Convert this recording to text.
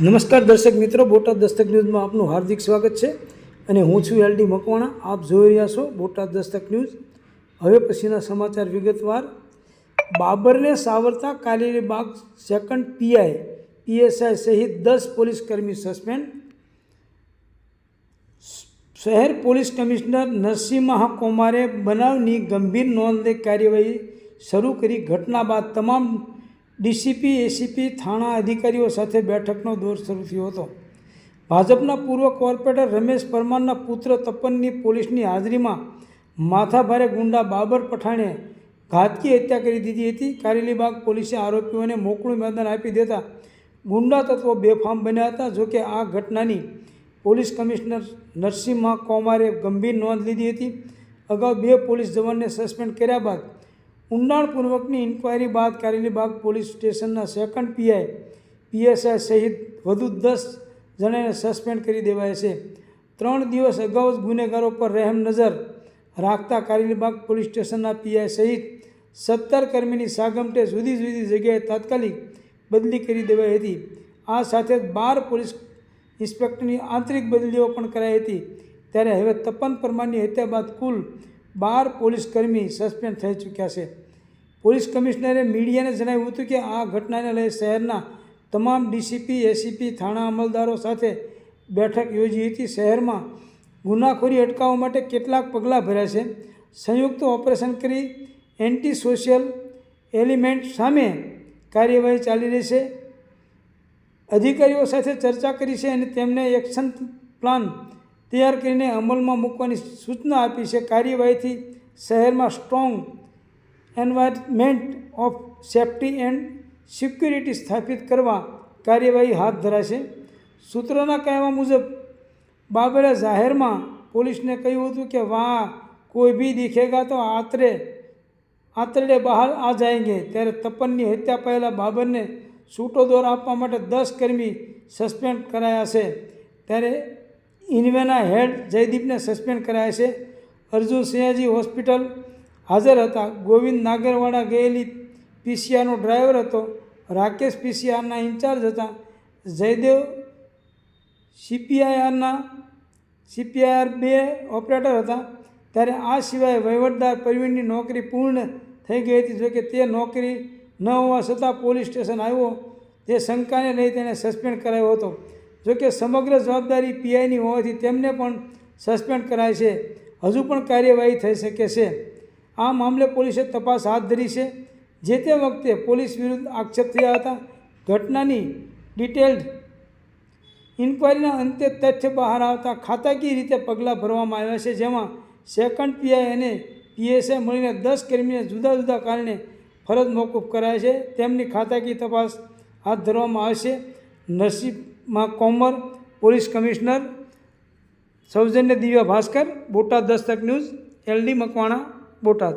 નમસ્કાર દર્શક મિત્રો, બોટાદ દસ્તક ન્યૂઝમાં આપનું હાર્દિક સ્વાગત છે અને હું છું એલડી મકવાણા. આપ જોઈ રહ્યા છો બોટાદ દસ્તક ન્યૂઝ. હવે પછીના સમાચાર વિગતવાર. બાબરને સાવરતા કાલિયાબાગ સેકન્ડ પીઆઈ, પીએસઆઈ સહિત દસ પોલીસ કર્મી સસ્પેન્ડ. શહેર પોલીસ કમિશનર નરસિંહ મહાકુમારે બનાવની ગંભીર નોંધે કાર્યવાહી શરૂ કરી. ઘટના બાદ તમામ ડીસીપી, એસીપી, થાણા અધિકારીઓ સાથે બેઠકનો દોર શરૂ થયો હતો. ભાજપના પૂર્વ કોર્પોરેટર રમેશ પરમારના પુત્ર તપનની પોલીસની હાજરીમાં માથાભારે ગુંડા બાબર પઠાણે ઘાતકી હત્યા કરી દીધી હતી. કારેલીબાગ પોલીસે આરોપીઓને મોકળું મેદાન આપી દેતા ગુંડા તત્વો બેફામ બન્યા હતા. જોકે આ ઘટનાની પોલીસ કમિશનર નરસિંહ કૌમારે ગંભીર નોંધ લીધી હતી. અગાઉ બે પોલીસ જવાનને સસ્પેન્ડ કર્યા બાદ ઊંડાણપૂર્વકની ઇન્કવાયરી બાદ કારેલીબાગ પોલીસ સ્ટેશનના સેકન્ડ પીઆઈ પીએસઆઈ સહિત વધુ દસ જણાને સસ્પેન્ડ કરી દેવાય છે. ત્રણ દિવસ અગાઉ ગુનેગારો પર રહેમ નજર રાખતા કારેલીબાગ પોલીસ સ્ટેશનના પીઆઈ સહિત સત્તર કર્મીની સાગમટે જુદી જુદી જગ્યાએ તાત્કાલિક બદલી કરી દેવાઈ હતી. આ સાથે જ બાર પોલીસ ઇન્સ્પેક્ટરની આંતરિક બદલીઓ પણ કરાઈ હતી. ત્યારે હવે તપન પરમારની હત્યા બાદ કુલ બાર પોલીસ કર્મી સસ્પેન્ડ થઈ ચૂક્યા છે. પોલીસ કમિશનરે મીડિયાને જણાવ્યું હતું કે આ ઘટનાને લઈ શહેરના તમામ ડીસીપી, એસીપી, થાણા અમલદારો સાથે બેઠક યોજી હતી. શહેરમાં ગુનાખોરી અટકાવવા માટે કેટલાક પગલાં ભર્યા છે. સંયુક્ત ઓપરેશન કરી એન્ટી સોશિયલ એલિમેન્ટ સામે કાર્યવાહી ચાલી રહી છે. અધિકારીઓ સાથે ચર્ચા કરી છે અને તેમને એક્શન પ્લાન તૈયાર કરીને અમલમાં મૂકવાની સૂચના આપી છે. કાર્યવાહીથી શહેરમાં strong environment of safety and security સ્થાપિત કરવા કાર્યવાહી હાથ ધરાશે. સૂત્રોના કહેવા મુજબ, બાબરે જાહેરમાં પોલીસને કહ્યું હતું કે, વાહ, કોઈ બી દીખેગા તો આતરે, આંતરડે બહાર આ જાયંગે. ત્યારે તપનની હત્યા પહેલાં બાબરને છૂટો દોર આપવા માટે દસ કર્મી સસ્પેન્ડ કરાયા છે. ત્યારે ઇન્વેના હેડ જયદીપને સસ્પેન્ડ કરાયા છે. અર્જુન સિંહાજી હોસ્પિટલ હાજર હતા. ગોવિંદ નાગરવાડા ગયેલી પીસીઆરનો ડ્રાઈવર હતો. રાકેશ પીસીઆરના ઇન્ચાર્જ હતા. જયદેવ સીપીઆઈઆરના સીપીઆઈઆર બે ઓપરેટર હતા. ત્યારે આ સિવાય વહીવટદાર પ્રવીણની નોકરી પૂર્ણ થઈ ગઈ હતી. જોકે તે નોકરી ન હોવા છતાં પોલીસ સ્ટેશન આવ્યો. તે શંકાને લઈ તેને સસ્પેન્ડ કરાયો હતો. જોકે સમગ્ર જવાબદારી પીઆઈની હોવાથી તેમને પણ સસ્પેન્ડ કરાય છે. હજુ પણ કાર્યવાહી થઈ શકે છે. આ મામલે પોલીસે તપાસ હાથ ધરી છે. જે તે વખતે પોલીસ વિરુદ્ધ આક્ષેપ થયા હતા. ઘટનાની ડિટેલ્ડ ઇન્કવાયરીના અંતે તથ્ય બહાર આવતા ખાતાકીય રીતે પગલાં ભરવામાં આવ્યા છે. જેમાં સેકન્ડ પીઆઈ અને પીએસએ મળીને દસ કર્મીને જુદા જુદા કારણે ફરજ મોકૂફ કરાય છે. તેમની ખાતાકીય તપાસ હાથ ધરવામાં આવશે. નરસિંહમાં કોમર પોલીસ કમિશનર સૌજન્ય દિવ્ય ભાસ્કર બોટાદ દસ્તક ન્યૂઝ એલડી મકવાણા બોટાદ.